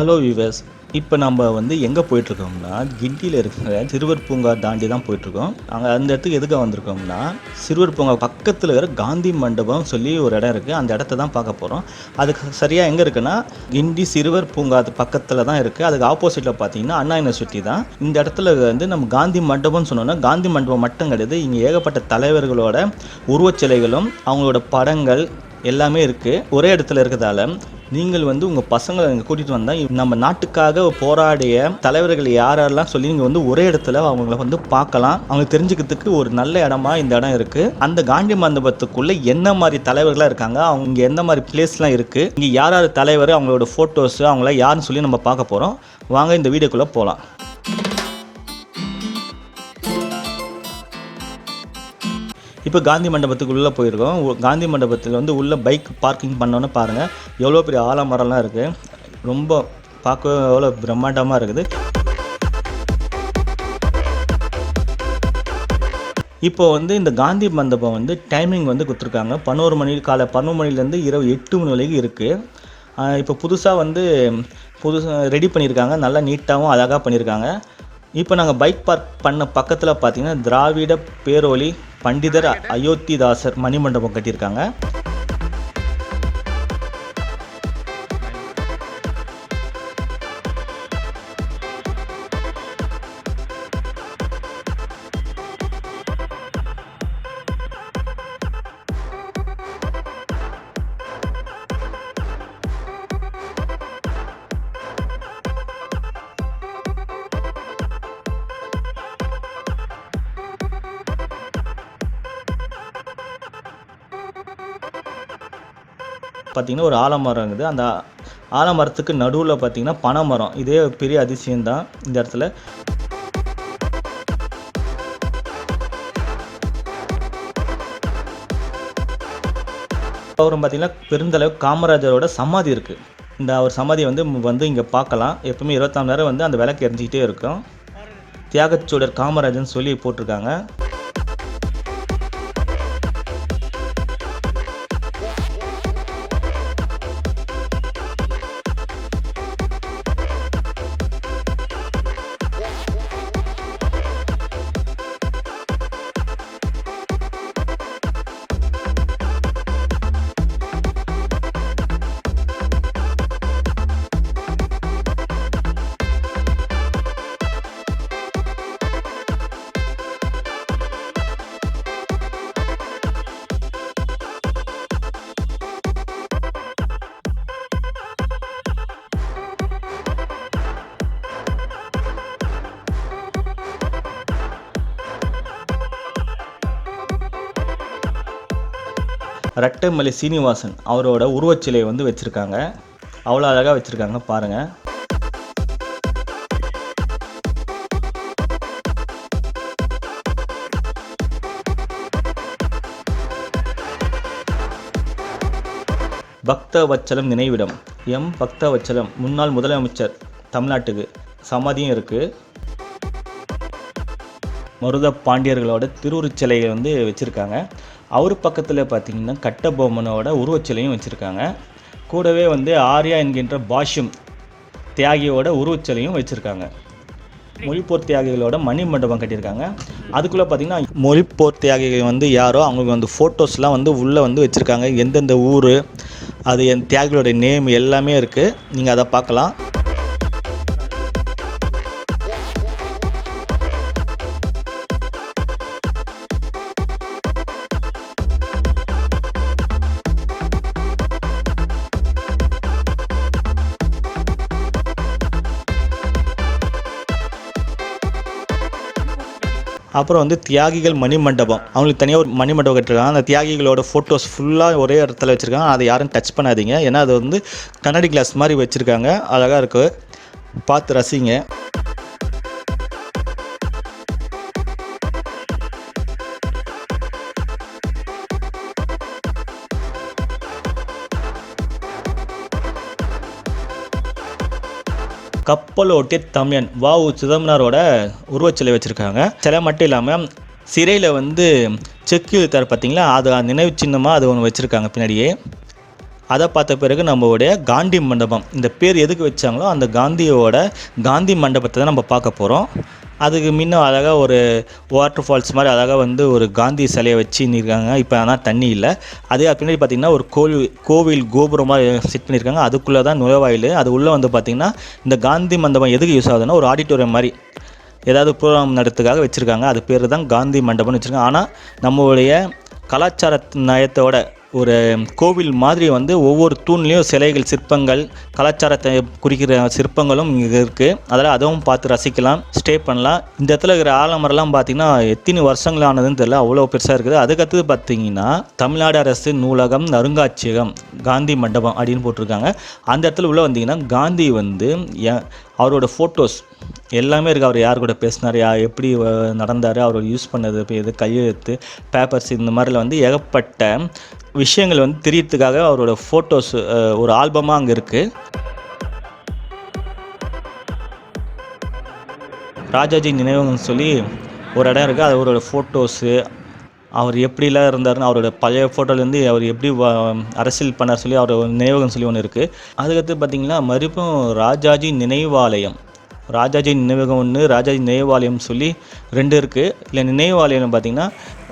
Hello viewers இப்போ நம்ம வந்து எங்கே போயிட்டுருக்கோம்னா கிண்டியில் இருக்கிற சிறுவர் பூங்கா தாண்டி தான் போயிட்டுருக்கோம். அங்கே அந்த இடத்துக்கு எதுக்கு வந்திருக்கோம்னா சிறுவர் பூங்கா பக்கத்தில் இருக்கிற காந்தி மண்டபம் சொல்லி ஒரு இடம் இருக்குது அந்த இடத்த தான் பார்க்க போகிறோம் அதுக்கு சரியாக எங்கே இருக்குன்னா கிண்டி சிறுவர் பூங்கா அது பக்கத்தில் தான் இருக்குது அதுக்கு ஆப்போசிட்டில் பார்த்தீங்கன்னா அண்ணா யூனிவர்சிட்டி தான். இந்த இடத்துல வந்து நம்ம காந்தி மண்டபம்னு சொன்னோன்னா காந்தி மண்டபம் மட்டும் கிடையாது. இங்கே ஏகப்பட்ட தலைவர்களோட உருவச்சிலைகளும் அவங்களோட படங்கள் எல்லாமே இருக்குது ஒரே இடத்துல இருக்கிறதால நீங்கள் வந்து உங்கள் பசங்களை இங்கே கூட்டிகிட்டு வந்தால் நம்ம நாட்டுக்காக போராடிய தலைவர்கள் யாரெல்லாம் சொல்லி நீங்கள் வந்து ஒரே இடத்துல அவங்கள வந்து பார்க்கலாம். அவங்க தெரிஞ்சுக்கிறதுக்கு ஒரு நல்ல இடமா இந்த இடம் இருக்குது அந்த காந்தி மண்டபத்துக்குள்ளே என்ன மாதிரி தலைவர்களாக இருக்காங்க? அவங்க இங்கே எந்த மாதிரி பிளேஸ்லாம் இருக்குது இங்கே யார் யார் தலைவர்? அவங்களோட ஃபோட்டோஸ் அவங்கள யாருன்னு சொல்லி நம்ம பார்க்க போகிறோம் வாங்க இந்த வீடியோக்குள்ளே போகலாம் இப்போ காந்தி மண்டபத்துக்கு உள்ளே போயிருக்கோம். காந்தி மண்டபத்தில் வந்து உள்ளே பைக் பார்க்கிங் பண்ணோன்னு பாருங்கள் எவ்வளோ பெரிய ஆலமரம்லாம் இருக்குது ரொம்ப பார்க்க எவ்வளோ பிரம்மாண்டமாக இருக்குது. இப்போ வந்து இந்த காந்தி மண்டபம் வந்து டைமிங் வந்து கொடுத்துருக்காங்க. பதினோரு மணி காலை பதினோரு மணிலேருந்து இரவு எட்டு மணி வரைக்கும் இருக்குது இப்போ புதுசாக வந்து புதுசாக ரெடி பண்ணியிருக்காங்க. நல்லா நீட்டாகவும் அழகாக பண்ணியிருக்காங்க. இப்போ நாங்கள் பைக் பார்க் பண்ண பக்கத்தில் பார்த்தீங்கன்னா திராவிட பேரோலி பண்டிதர் அயோத்திதாசர் மணிமண்டபம் கட்டியிருக்காங்க. பார்த்திங்கன்னா ஒரு ஆலமரம் இருக்குது. அந்த ஆலமரத்துக்கு நடுவில் பார்த்திங்கன்னா பனைமரம். இதே பெரிய அதிசயம்தான் இந்த இடத்துல. அப்புறம் பார்த்திங்கன்னா பெருந்தளவு காமராஜரோட சமாதி இருக்குது இந்த அவர் சமாதியை வந்து வந்து இங்கே பார்க்கலாம். எப்பவுமே இருபத்தாம் நேரம் வந்து அந்த விளக்கு எரிஞ்சிக்கிட்டே இருக்கும். தியாகச்சூடர் காமராஜன் சொல்லி போட்டிருக்காங்க. ரட்டமலை சீனிவாசன் அவரோட உருவச்சிலையை வந்து வச்சுருக்காங்க. அவ்வளோ அழகாக வச்சுருக்காங்க பாருங்கள் பக்தவச்சலம் நினைவிடம். எம். பக்தவச்சலம் முன்னாள் முதலமைச்சர் தமிழ்நாட்டுக்கு சமாதியும் இருக்குது மருத பாண்டியர்களோட திருவுருச் சிலையை வந்து வச்சுருக்காங்க. அவர் பக்கத்தில் பார்த்தீங்கன்னா கட்டபொம்மனோட உருவச்சிலையும் வச்சுருக்காங்க. கூடவே வந்து ஆர்யா என்கின்ற பாஷ்யம் தியாகியோட உருவச்சிலையும் வச்சுருக்காங்க. மொழிப்போர் தியாகிகளோட மணி மண்டபம் கட்டியிருக்காங்க. அதுக்குள்ளே பார்த்தீங்கன்னா மொழிப்போர் தியாகிகள் வந்து யாரோ அவங்களுக்கு வந்து ஃபோட்டோஸ்லாம் வந்து உள்ளே வந்து வச்சுருக்காங்க. எந்தெந்த ஊர் அது என் தியாகிகளோட நேம் எல்லாமே இருக்குது நீங்கள் அதை பார்க்கலாம். அப்புறம் வந்து தியாகிகள் மணிமண்டபம். அவங்களுக்கு தனியாக ஒரு மணிமண்டபம் கட்டிருக்காங்க அந்த தியாகிகளோட ஃபோட்டோஸ் ஃபுல்லாக ஒரே இடத்துல வச்சுருக்காங்க. அதை யாரும் டச் பண்ணாதீங்க. ஏன்னா அது வந்து கண்ணாடி கிளாஸ் மாதிரி வச்சுருக்காங்க. அழகாக இருக்குது பார்த்து ரசிங்க. கப்பலோட்டிய தமிழன் வ உ சிதம்பரனாரோட உருவச்சிலை வச்சுருக்காங்க. சிலை மட்டும் இல்லாமல் சிறையில் வந்து செக்கு எழுத்தார் பார்த்தீங்களா அது நினைவு சின்னமாக அது ஒன்று வச்சுருக்காங்க பின்னாடியே. அதை பார்த்த பிறகு நம்மளுடைய காந்தி மண்டபம். இந்த பேர் எதுக்கு வச்சாங்களோ அந்த காந்தியோட காந்தி மண்டபத்தை தான் நம்ம பார்க்க போகிறோம் அதுக்கு முன்ன அழகாக ஒரு வாட்டர் ஃபால்ஸ் மாதிரி அழகாக வந்து ஒரு காந்தி சிலையை வச்சு இருக்காங்க இப்போ ஆனால் தண்ணி இல்லை. அதே பின்னாடி பார்த்திங்கன்னா ஒரு கோவில் கோவில் கோபுரம் மாதிரி செட் பண்ணியிருக்காங்க. அதுக்குள்ளே தான் நுழைவாயில். அது உள்ளே வந்து பார்த்திங்கன்னா இந்த காந்தி மண்டபம் எதுக்கு யூஸ் ஆகுதுன்னா ஒரு ஆடிட்டோரியம் மாதிரி ஏதாவது ப்ரோக்ராம் நடத்துக்காக வச்சுருக்காங்க. அது பேர் தான் காந்தி மண்டபம்னு வச்சுருக்காங்க. ஆனால் நம்மளுடைய கலாச்சார நயத்தோட ஒரு கோவில் மாதிரி வந்து ஒவ்வொரு தூண்லேயும் சிலைகள் சிற்பங்கள் கலாச்சாரத்தை குறிக்கிற சிற்பங்களும் இங்கே இருக்குது அதெல்லாம் அதுவும் பார்த்து ரசிக்கலாம் ஸ்டே பண்ணலாம். இந்த இடத்துல இருக்கிற ஆலமரம்லாம் பார்த்திங்கன்னா எத்தனை வருஷங்கள் ஆனதுன்னு தெரியல அவ்வளோ பெருசாக இருக்குது. அதுக்கடுத்து பார்த்தீங்கன்னா தமிழ்நாடு அரசு நூலகம் அருங்காட்சியகம் காந்தி மண்டபம் அப்படின்னு போட்டிருக்காங்க. அந்த இடத்துல உள்ளே வந்தீங்கன்னா காந்தி வந்து அவரோட ஃபோட்டோஸ் எல்லாமே இருக்குது அவர் யார் கூட பேசினார் யா எப்படி நடந்தார் அவர் யூஸ் பண்ணது இது கையெழுத்து பேப்பர்ஸ் இந்த மாதிரில வந்து ஏகப்பட்ட விஷயங்கள் வந்து தெரியறதுக்காக அவரோட ஃபோட்டோஸ் ஒரு ஆல்பமாக அங்கே இருக்குது ராஜாஜி நினைவகம்னு சொல்லி ஒரு இடம் இருக்குது அது அவரோட ஃபோட்டோஸு அவர் எப்படிலாம் இருந்தாருன்னு அவரோட பழைய ஃபோட்டோலேருந்து அவர் எப்படி அரசியல் பண்ணார் சொல்லி அவர் நினைவகம் சொல்லி ஒன்று இருக்குது அதுக்கடுத்து பார்த்தீங்கன்னா மறுப்பும் ராஜாஜி நினைவாலயம். ராஜாஜி நினைவகம் ஒன்று ராஜாஜி நினைவாலயம் சொல்லி ரெண்டு இருக்குது இல்லை நினைவாலயம் பார்த்தீங்கன்னா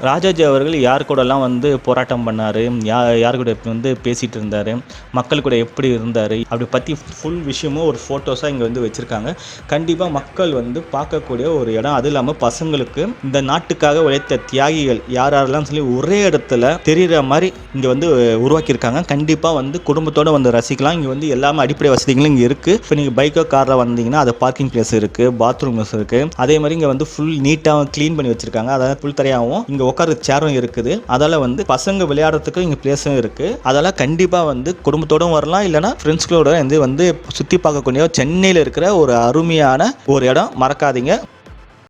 ராஜாஜி அவர்கள் யார் கூடலாம் வந்து போராட்டம் பண்ணார்? யா யார் கூட வந்து பேசிகிட்டு இருந்தார் மக்கள் கூட எப்படி இருந்தார்? அப்படி பற்றி ஃபுல் விஷயமும் ஒரு ஃபோட்டோஸாக இங்கே வந்து வச்சுருக்காங்க. கண்டிப்பாக மக்கள் வந்து பார்க்கக்கூடிய ஒரு இடம் அதுவும் இல்லாமல் பசங்களுக்கு இந்த நாட்டுக்காக உழைத்த தியாகிகள் யார் யாரெல்லாம் சொல்லி ஒரே இடத்துல தெரிகிற மாதிரி இங்கே வந்து உருவாக்கியிருக்காங்க. கண்டிப்பாக வந்து குடும்பத்தோடு வந்து ரசிக்கலாம். இங்கே வந்து எல்லாமே அடிப்படை வசதிகளும் இங்கே இருக்குது இப்போ நீங்கள் பைக்கோ காரில் வந்தீங்கன்னா அது பார்க்கிங் பிளேஸ் இருக்குது பாத்ரூம்ஸ் இருக்குது அதே மாதிரி இங்கே வந்து ஃபுல் நீட்டாக க்ளீன் பண்ணி வச்சுருக்காங்க. அதாவது புல் தரையாகவும் இங்கே உட்கார சேரும் இருக்குது. அதால் வந்து பசங்க விளையாடுறதுக்கு இங்கே பிளேஸும் இருக்குது அதெல்லாம் கண்டிப்பாக வந்து குடும்பத்தோடும் வரலாம். இல்லைனா ஃப்ரெண்ட்ஸ்களோட வந்து வந்து சுற்றி பார்க்கக்கூடிய சென்னையில் இருக்கிற ஒரு அருமையான ஒரு இடம். மறக்காதீங்க.